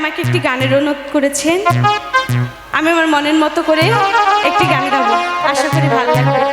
আমাকে একটি গানের অনুরোধ করেছেন। আমি আমার মনের মতো করে একটি গান গাবো। আশা করি ভালো লাগবে।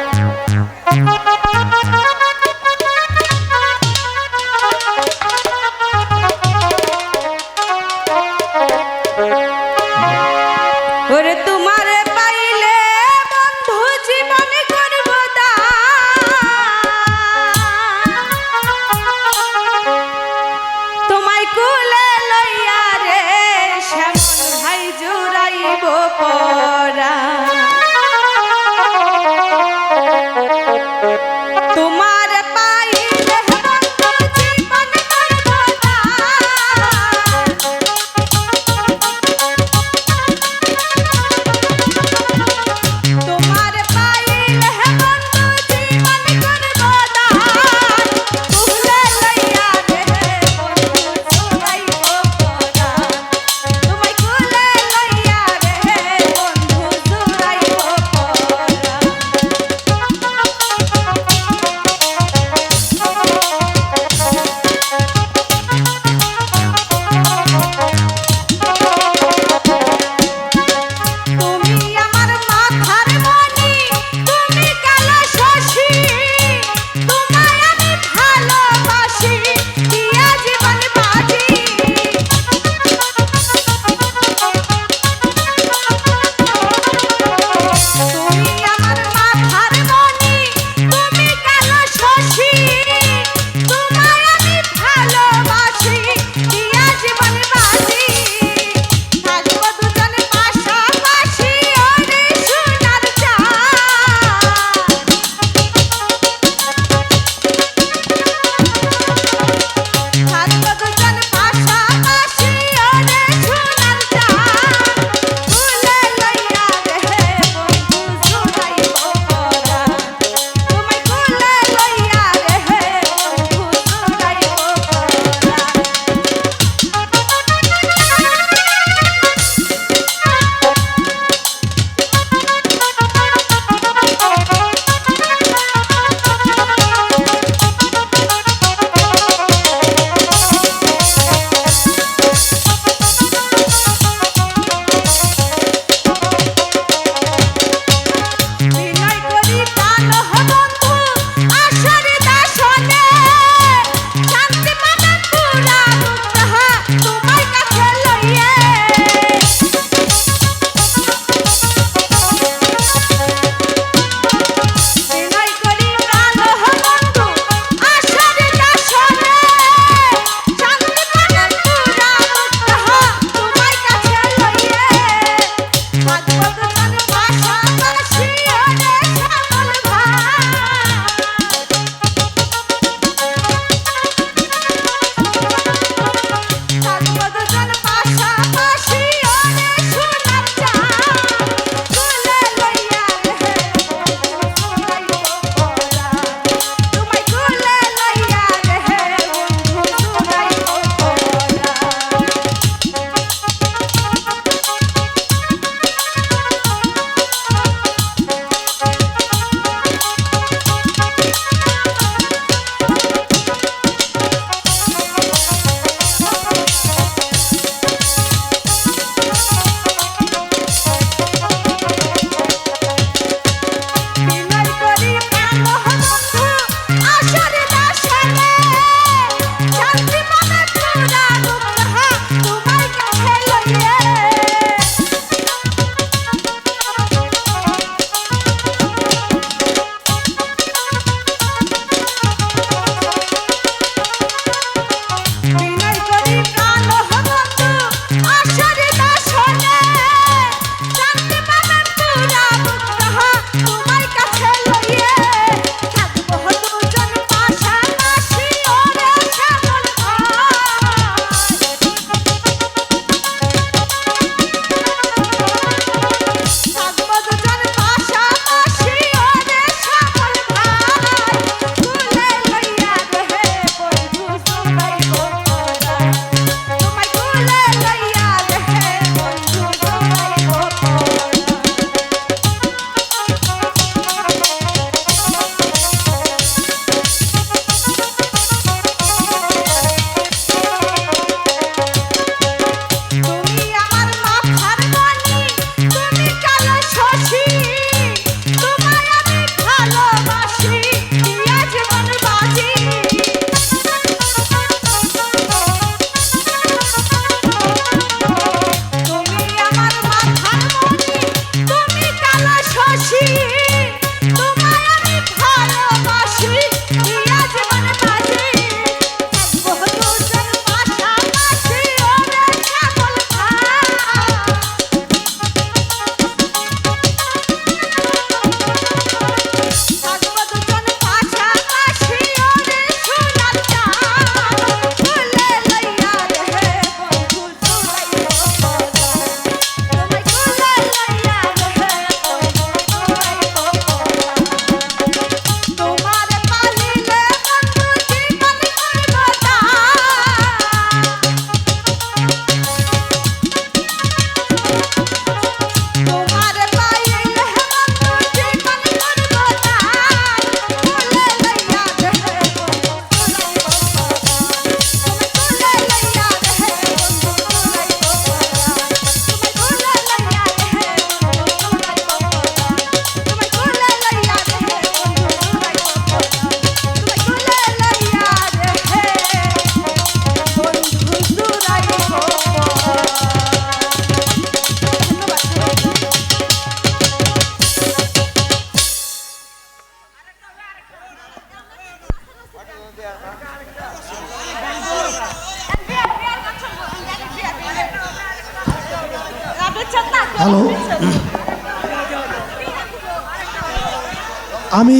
আমি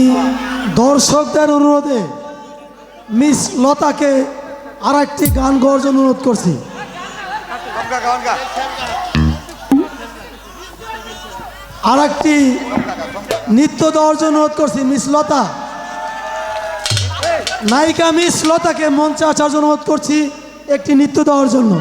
দর্শকদের অনুরোধে মিস লতাকে আর একটি গান গাওয়ার জন্য অনুরোধ করছি। আর একটি নৃত্য দেওয়ার জন্য অনুরোধ করছি, মিস লতা। নায়িকা মিস লতাকে মঞ্চে আসার জন্য অনুরোধ করছি, একটি নৃত্য দেওয়ার জন্য।